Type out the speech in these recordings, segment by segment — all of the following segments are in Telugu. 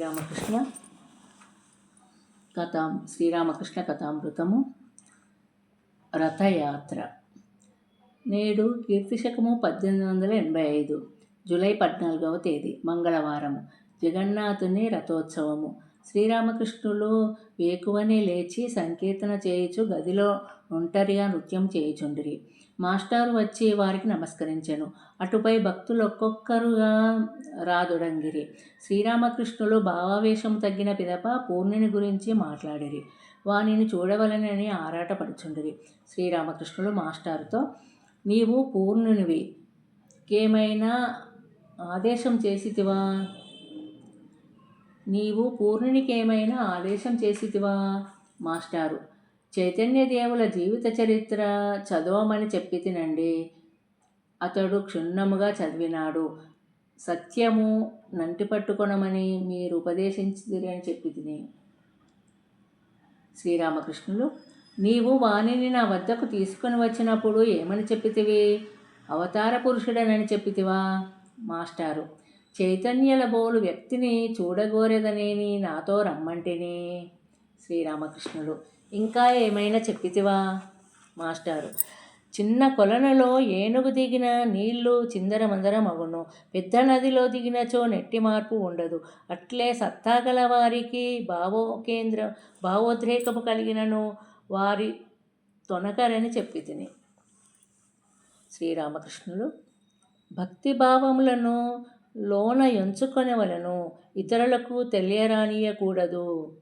శ్రీరామకృష్ణ కథాం శ్రీరామకృష్ణ కథామృతము. రథయాత్ర. నేడు కీర్తిశకము పద్దెనిమిది వందల ఎనభై ఐదు జూలై పద్నాలుగవ తేదీ మంగళవారము. జగన్నాథుని రథోత్సవము. శ్రీరామకృష్ణులు వేకువనే లేచి సంకీర్తన చేయుచు గదిలో ఒంటరిగా నృత్యం చేయుచుండిరి. మాస్టారు వచ్చి వారికి నమస్కరించెను. అటుపై భక్తులు ఒక్కొక్కరుగా రాదుడంగిరి. శ్రీరామకృష్ణులు భావావేశం తగ్గిన పిదప పూర్ణిని గురించి మాట్లాడిరి. వానిని చూడవలనని ఆరాటపడుచుండిరి. శ్రీరామకృష్ణులు మాస్టారుతో నీవు పూర్ణునివి. ఏమైనా ఆదేశం చేసితివా? నీవు పూర్ణునికేమైనా ఆదేశం చేసితివా? మాస్టారు. చైతన్యదేవుల జీవిత చరిత్ర చదవమని చెప్పి తినండి అతడు క్షుణ్ణముగా చదివినాడు. సత్యము నంటి పట్టుకొనమని మీరు ఉపదేశించిరని అని చెప్పి తిని శ్రీరామకృష్ణులు నీవు వాణిని నా వద్దకు తీసుకొని వచ్చినప్పుడు ఏమని చెప్పితివి? అవతార పురుషుడనని చెప్పితివా? మాస్టారు. చైతన్యల బోలు వ్యక్తిని చూడగోరెదనేని నాతో రమ్మంటేనే. శ్రీరామకృష్ణుడు. ఇంకా ఏమైనా చెప్పితివా? మాస్టారు. చిన్న కొలనులో ఏనుగు దిగిన నీళ్ళు చిందరమందరం అగును పెద్ద నదిలో దిగినచో నెట్టి మార్పు ఉండదు. అట్లే సత్తాగల వారికి భావో కేంద్ర భావోద్రేకము కలిగినను వారి తొనకరని చెప్పి తిని శ్రీరామకృష్ణుడు. భక్తి భావములను లోన ఎంచుకొనవలను ఇతరులకు తెలియరానియకూడదు.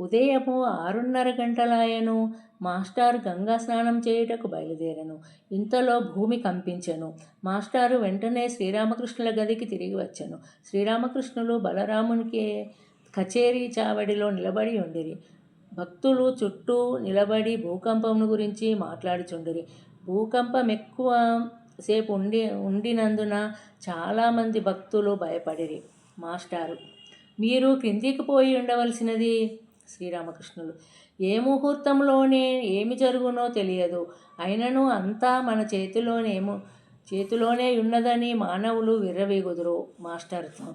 ఉదయము ఆరున్నర గంటలాయను మాస్టారు గంగా స్నానం చేయుటకు బయలుదేరను. ఇంతలో భూమి కంపించెను. మాస్టారు వెంటనే శ్రీరామకృష్ణుల గదికి తిరిగి వచ్చెను. శ్రీరామకృష్ణులు బలరామునికి కచేరీ చావడిలో నిలబడి ఉండిరి. భక్తులు చుట్టూ నిలబడి భూకంపమును గురించి మాట్లాడుచుండిరి. భూకంపం ఎక్కువ సేపు ఉండి ఉండినందున చాలామంది భక్తులు భయపడిరి మాస్టారు. మీరు క్రిందికి పోయి ఉండవలసినది? శ్రీరామకృష్ణులు. ఏ ముహూర్తంలోనే ఏమి జరుగునో తెలియదు. అయినను అంతా మన చేతిలోనేమో చేతిలోనే ఉన్నదని మానవులు విర్రవీగుదురు మాస్టర్తో.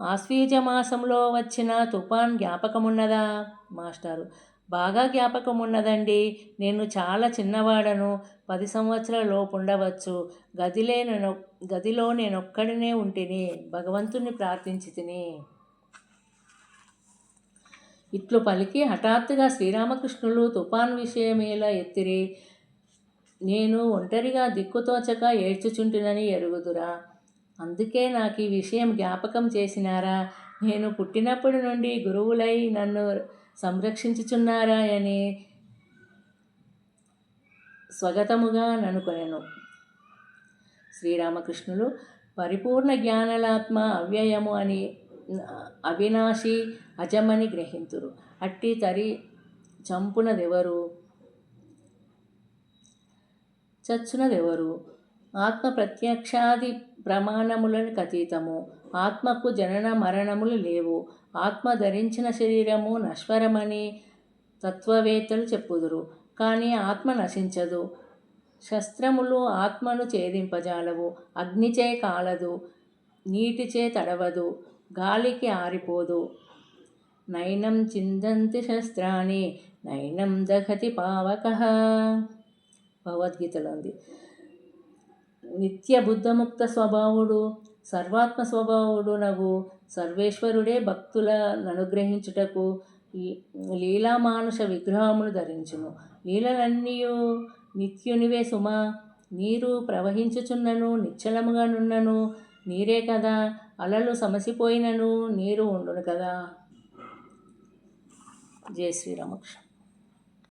ఆశ్వీజ మాసంలో వచ్చిన తుఫాన్ జ్ఞాపకమున్నదా? మాస్టారు. బాగా జ్ఞాపకం ఉన్నదండి నేను చాలా చిన్నవాడను పది సంవత్సరాల లోపు ఉండవచ్చు. గదిలే నేను గదిలో నేనొక్కడినే ఉంటిని భగవంతుని ప్రార్థించి తిని. ఇట్లు పలికి హఠాత్తుగా శ్రీరామకృష్ణులు తుఫాన్ విషయమేలా ఎత్తిరి నేను ఒంటరిగా దిక్కుతోచక ఏడ్చుచుంటునని ఎరుగుదురా. అందుకే నాకు ఈ విషయం జ్ఞాపకం చేసినారా? నేను పుట్టినప్పటి నుండి గురువులై నన్ను సంరక్షించుచున్నారా అని స్వగతముగా ననుకొనెను. శ్రీరామకృష్ణులు పరిపూర్ణ జ్ఞానలాత్మ అవ్యయము అని అవినాశి అజమని గ్రహింతురు. అట్టి తరి చంపునదెవరు? చచ్చునదెవరు? ఆత్మ ప్రత్యక్షాది ప్రమాణములను అతీతము ఆత్మకు జనన మరణములు లేవు. ఆత్మ ధరించిన శరీరము నశ్వరమని తత్వవేత్తలు చెప్పుదురు కానీ ఆత్మ నశించదు. శస్త్రములు ఆత్మను ఛేదింపజాలవు అగ్నిచే కాలదు నీటిచే తడవదు గాలికి ఆరిపోదు. నైనం చిందంతి శస్త్రాన్ని నైనం దహతి పావక. భగవద్గీతలో ఉంది. నిత్య బుద్ధముక్త స్వభావుడు సర్వాత్మ స్వభావుడు నగు. సర్వేశ్వరుడే భక్తులను అనుగ్రహించుటకు లీలామానుష విగ్రహమును ధరించును. లీలలన్నీ నిత్యునివే సుమా. నీరు ప్రవహించుచున్నను నిశ్చలముగా నున్నను. నీరే కదా అలలు సమసిపోయినను నీరు ఉండును కదా. జై శ్రీరామకృష్ణ